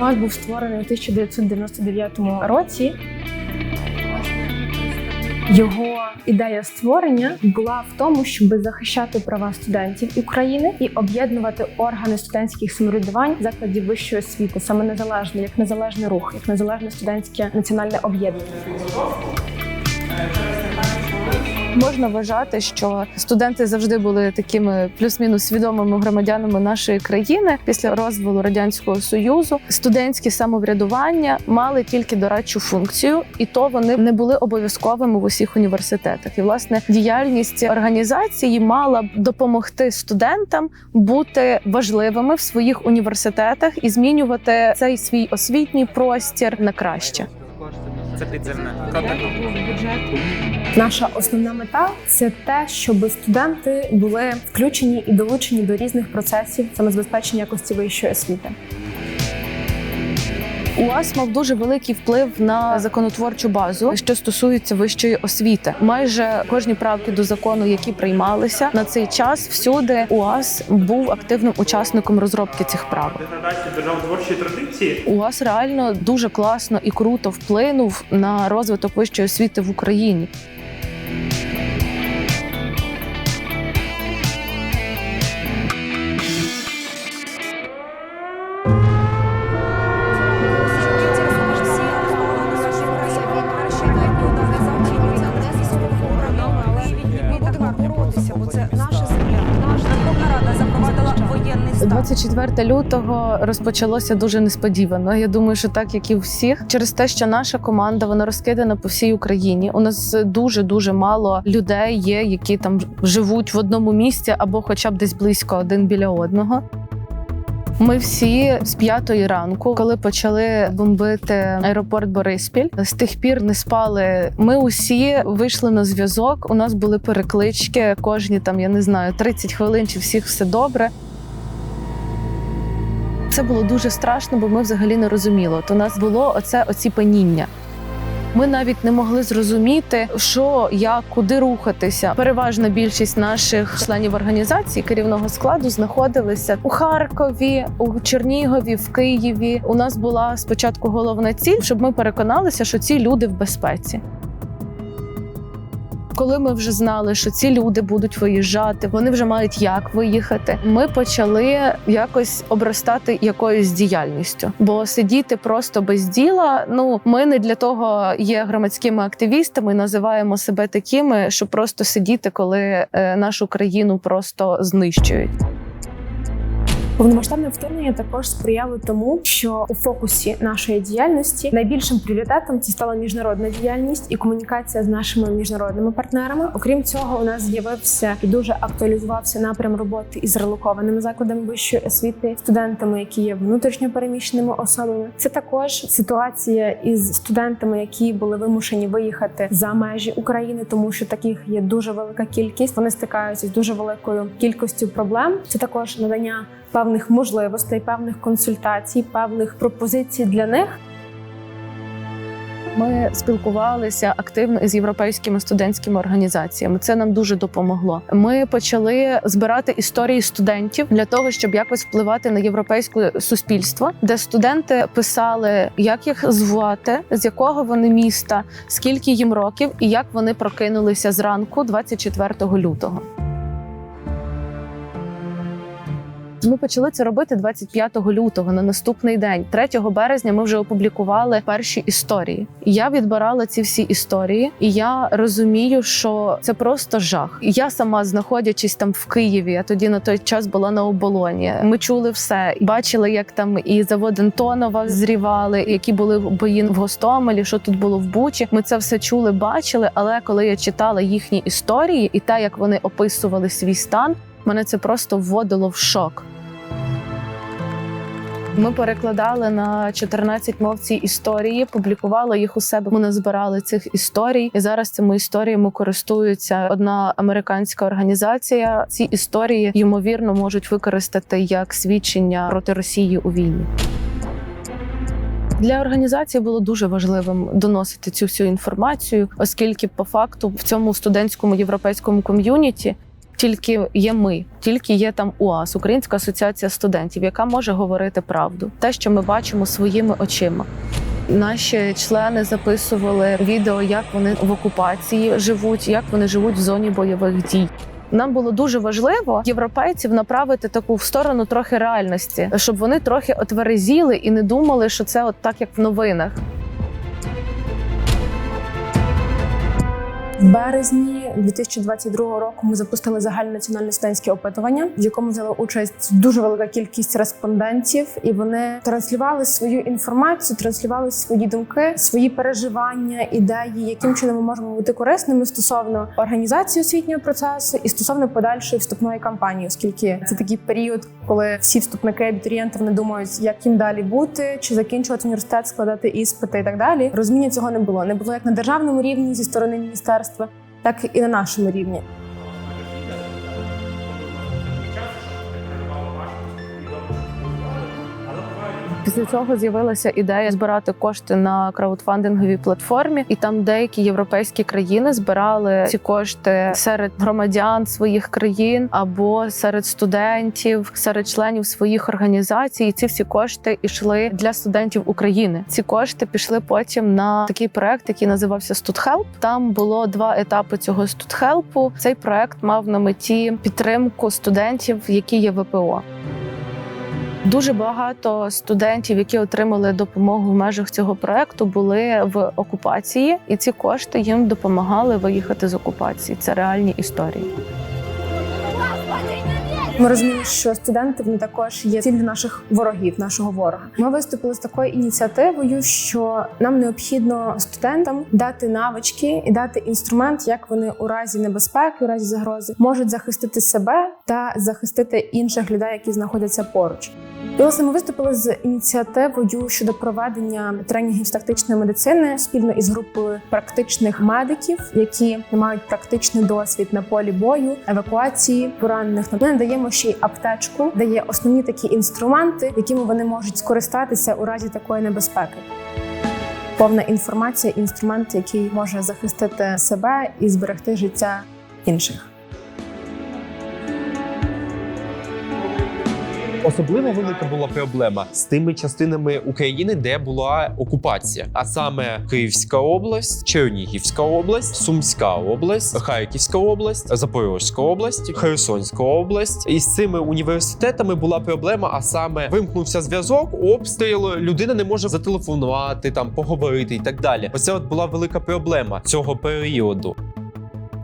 УАЗ був створений у 1999 році. Його ідея створення була в тому, щоб захищати права студентів України і об'єднувати органи студентських самоврядувань закладів вищої освіти, саме незалежно, як незалежний рух, як незалежне студентське національне об'єднання. Можна вважати, що студенти завжди були такими плюс-мінус свідомими громадянами нашої країни після розвалу радянського союзу. Студентські самоврядування мали тільки дорадчу функцію, і то вони не були обов'язковими в усіх університетах. І власне діяльність організації мала б допомогти студентам бути важливими в своїх університетах і змінювати цей свій освітній простір на краще. Це підземне. Катаку. Наша основна мета це те, щоб студенти були включені і долучені до різних процесів самозабезпечення якості вищої освіти. УАС мав дуже великий вплив на законотворчу базу, що стосується вищої освіти. Майже кожні правки до закону, які приймалися на цей час, всюди УАС був активним учасником розробки цих. Деградація державотворчої традиції УАС реально дуже класно і круто вплинув на розвиток вищої освіти в Україні. 24 лютого розпочалося дуже несподівано. Я думаю, що так як і у всіх, через те, що наша команда вона розкидана по всій Україні. У нас дуже дуже мало людей є, які там живуть в одному місці або, хоча б десь близько один біля одного. Ми всі з п'ятої ранку, коли почали бомбити аеропорт Бориспіль, з тих пір не спали. Ми усі вийшли на зв'язок. У нас були переклички кожні там, я не знаю, 30 хвилин, чи всіх все добре. Це було дуже страшно, бо ми взагалі не розуміли. У нас було оце оціпеніння. Ми навіть не могли зрозуміти, що як, куди рухатися. Переважна більшість наших членів організації керівного складу знаходилися у Харкові, у Чернігові, в Києві. У нас була спочатку головна ціль, щоб ми переконалися, що ці люди в безпеці. Коли ми вже знали, що ці люди будуть виїжджати, вони вже мають як виїхати. Ми почали якось обростати якоюсь діяльністю, бо сидіти просто без діла. Ну ми не для того є громадськими активістами, називаємо себе такими, щоб просто сидіти, коли е, нашу країну просто знищують. Повномасштабне вторгнення також сприяло тому, що у фокусі нашої діяльності найбільшим пріоритетом це стала міжнародна діяльність і комунікація з нашими міжнародними партнерами. Окрім цього, у нас з'явився і дуже актуалізувався напрям роботи із релокованими закладами вищої освіти, студентами, які є внутрішньо переміщеними особами. Це також ситуація із студентами, які були вимушені виїхати за межі України, тому що таких є дуже велика кількість. Вони стикаються з дуже великою кількістю проблем. Це також надання певних можливостей, певних консультацій, певних пропозицій для них. Ми спілкувалися активно із європейськими студентськими організаціями. Це нам дуже допомогло. Ми почали збирати історії студентів для того, щоб якось впливати на європейське суспільство, де студенти писали, як їх звати, з якого вони міста, скільки їм років, і як вони прокинулися зранку, 24 лютого. Ми почали це робити 25 лютого на наступний день. 3 березня ми вже опублікували перші історії. Я відбирала ці всі історії, і я розумію, що це просто жах. Я сама знаходячись там в Києві, я тоді на той час була на оболоні. Ми чули все, бачили, як там і завод Антонова зрівали, які були бої в Гостомелі, що тут було в Бучі. Ми це все чули, бачили. Але коли я читала їхні історії і те, як вони описували свій стан, мене це просто вводило в шок. Ми перекладали на 14 мов ці історії, публікували їх у себе. Ми назбирали цих історій, і зараз цими історіями користуються одна американська організація. Ці історії ймовірно можуть використати як свідчення проти Росії у війні. Для організації було дуже важливим доносити цю всю інформацію, оскільки по факту в цьому студентському європейському ком'юніті Тільки є ми, тільки є там УАС, Українська асоціація студентів, яка може говорити правду, те, що ми бачимо своїми очима. Наші члени записували відео, як вони в окупації живуть, як вони живуть в зоні бойових дій. Нам було дуже важливо європейців направити таку в сторону трохи реальності, щоб вони трохи отверезіли і не думали, що це от так, як в новинах. В березні 2022 року ми запустили загальнонаціональне студентське опитування, в якому взяла участь дуже велика кількість респондентів, і вони транслювали свою інформацію, транслювали свої думки, свої переживання, ідеї, яким чином ми можемо бути корисними стосовно організації освітнього процесу і стосовно подальшої вступної кампанії, оскільки це такий період, коли всі вступники абітурієнти не думають, як їм далі бути, чи закінчувати університет, складати іспити і так далі. Розуміння цього не було. Не було як на державному рівні зі сторони міністерства, так і на нашому рівні. Після цього з'явилася ідея збирати кошти на краудфандинговій платформі, і там деякі європейські країни збирали ці кошти серед громадян своїх країн або серед студентів, серед членів своїх організацій. І ці всі кошти йшли для студентів України. Ці кошти пішли потім на такий проект, який називався StudHelp. Там було два етапи цього StudHelp. Цей проект мав на меті підтримку студентів, які є ВПО. Дуже багато студентів, які отримали допомогу в межах цього проекту, були в окупації, і ці кошти їм допомагали виїхати з окупації. Це реальні історії. Ми розуміємо, що студенти вони також є ціллю наших ворогів, нашого ворога. Ми виступили з такою ініціативою, що нам необхідно студентам дати навички і дати інструмент, як вони у разі небезпеки, у разі загрози можуть захистити себе та захистити інших людей, які знаходяться поруч. І власне ми виступили з ініціативою щодо проведення тренінгів з тактичної медицини спільно із групою практичних медиків, які мають практичний досвід на полі бою, евакуації поранених. Ми надаємо ще й аптечку, де є основні такі інструменти, якими вони можуть скористатися у разі такої небезпеки. Повна інформація, інструмент, який може захистити себе і зберегти життя інших. Особливо велика була проблема з тими частинами України, де була окупація, а саме Київська область, Чернігівська область, Сумська область, Харківська область, Запорізька область, Херсонська область. І з цими університетами була проблема. А саме вимкнувся зв'язок, обстріл, людина не може зателефонувати, там поговорити і так далі. Оце от була велика проблема цього періоду.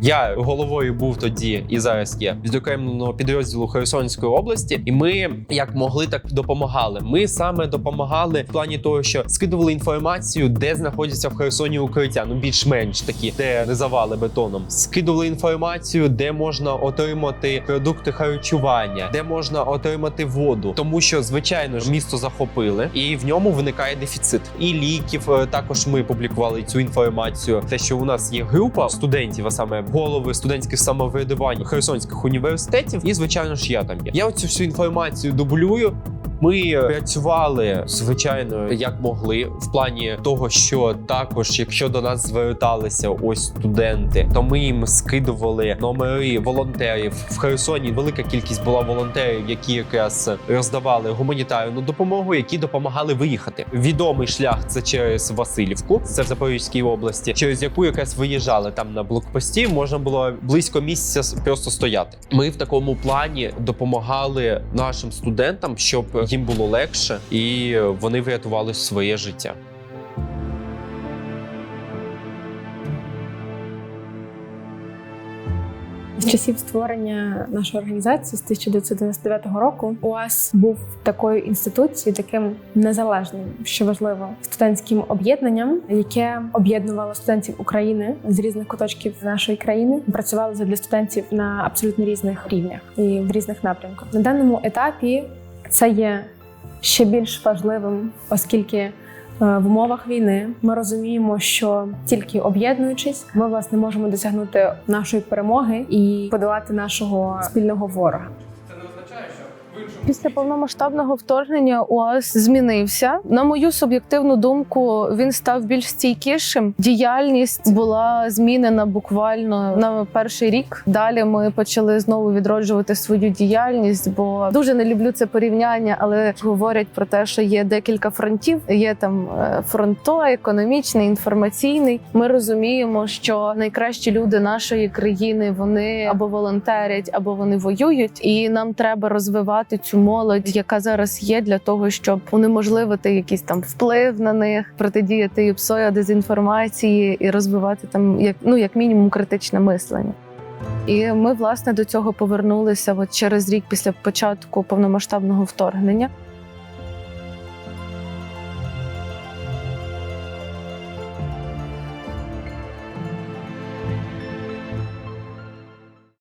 Я головою був тоді і зараз є відокремленого підрозділу Херсонської області, і ми як могли, так допомагали. Ми саме допомагали в плані того, що скидували інформацію, де знаходяться в Херсоні укриття. Ну більш-менш такі, де не завали бетоном. Скидували інформацію, де можна отримати продукти харчування, де можна отримати воду, тому що звичайно ж місто захопили, і в ньому виникає дефіцит. І ліків е, також ми публікували цю інформацію. Те, що у нас є група студентів, а саме голови студентських самоврядувань херсонських університетів, і звичайно ж я там є. Я оцю всю інформацію дублюю. Ми працювали звичайно як могли в плані того, що також, якщо до нас зверталися ось студенти, то ми їм скидували номери волонтерів в Херсоні. Велика кількість була волонтерів, які якраз роздавали гуманітарну допомогу, які допомагали виїхати. Відомий шлях це через Васильівку, це в Запорізькій області, через яку якраз виїжджали там на блокпості. Можна було близько місяця просто стояти. Ми в такому плані допомагали нашим студентам, щоб їм було легше, і вони врятували своє життя. З часів створення нашої організації з 1999 року УАС був такою інституцією, таким незалежним, що важливо, студентським об'єднанням, яке об'єднувало студентів України з різних куточків нашої країни, працювало для студентів на абсолютно різних рівнях і в різних напрямках. На даному етапі це є ще більш важливим, оскільки е, в умовах війни ми розуміємо, що тільки об'єднуючись, ми власне можемо досягнути нашої перемоги і подолати нашого спільного ворога. Після повномасштабного вторгнення УАЗ змінився. На мою суб'єктивну думку, він став більш стійкішим. Діяльність була змінена буквально на перший рік. Далі ми почали знову відроджувати свою діяльність, бо дуже не люблю це порівняння, але говорять про те, що є декілька фронтів. Є там е, фронт економічний, інформаційний. Ми розуміємо, що найкращі люди нашої країни вони або волонтерять, або вони воюють, і нам треба розвивати цю молодь, яка зараз є, для того, щоб унеможливити якийсь там вплив на них, протидіяти і псоя-дезінформації і розвивати там як ну як мінімум критичне мислення. І ми власне до цього повернулися от через рік після початку повномасштабного вторгнення.